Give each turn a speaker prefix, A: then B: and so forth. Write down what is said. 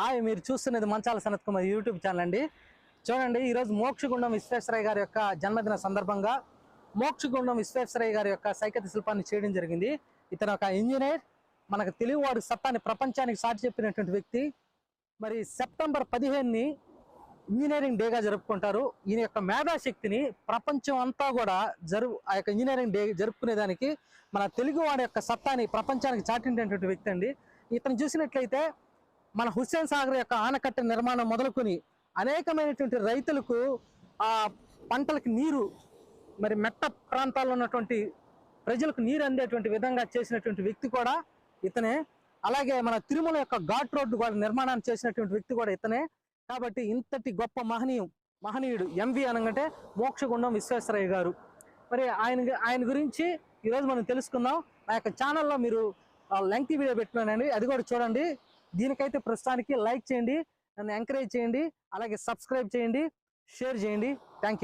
A: Hi మీరు చూస్తున్నది Manchala Sanath Kumar YouTube channel అండి. చూడండి ఈరోజు మోక్షగుండం విశ్వేశ్వరయ్య గారి యొక్క జన్మదిన సందర్భంగా మోక్షగుండం విశ్వేశ్వరయ్య గారి యొక్క సైకత శిల్పాన్ని చేయడం జరిగింది. ఇతను ఒక ఇంజనీర్ మనకు తెలుగువాడు సత్తాన్ని ప్రపంచానికి సాటి చెప్పినటువంటి వ్యక్తి. మరి సెప్టెంబర్ పదిహేనుని ఇంజనీరింగ్ డేగా జరుపుకుంటారు. ఈయన యొక్క మేధాశక్తిని ప్రపంచం అంతా కూడా జరుపు ఆ యొక్క ఇంజనీరింగ్ డే జరుపుకునేదానికి మన తెలుగువాడి యొక్క సత్తాని ప్రపంచానికి చాటినటువంటి వ్యక్తి అండి. ఇతను చూసినట్లయితే మన హుస్సేన్ సాగర్ యొక్క ఆనకట్ట నిర్మాణం మొదలుకొని అనేకమైనటువంటి రైతులకు ఆ పంటలకు నీరు మరి మెట్ట ప్రాంతాల్లో ఉన్నటువంటి ప్రజలకు నీరు అందేటువంటి విధంగా చేసినటువంటి వ్యక్తి కూడా ఇతనే. అలాగే మన తిరుమల యొక్క ఘాట్ రోడ్డు కూడా నిర్మాణాన్ని చేసినటువంటి వ్యక్తి కూడా ఇతనే. కాబట్టి ఇంతటి గొప్ప మహనీయం మహనీయుడు ఎంవి అనగంటే మోక్షగుండం విశ్వేశ్వరయ్య గారు. మరి ఆయన ఆయన గురించి ఈరోజు మనం తెలుసుకుందాం. నా యొక్క ఛానల్లో మీరు లెంగ్తీ వీడియో పెట్టినానండి. అది కూడా చూడండి. దీనికైతే ప్రస్తుతానికి లైక్ చేయండి నన్ను ఎంకరేజ్ చేయండి అలాగే సబ్స్క్రైబ్ చేయండి షేర్ చేయండి. Thank you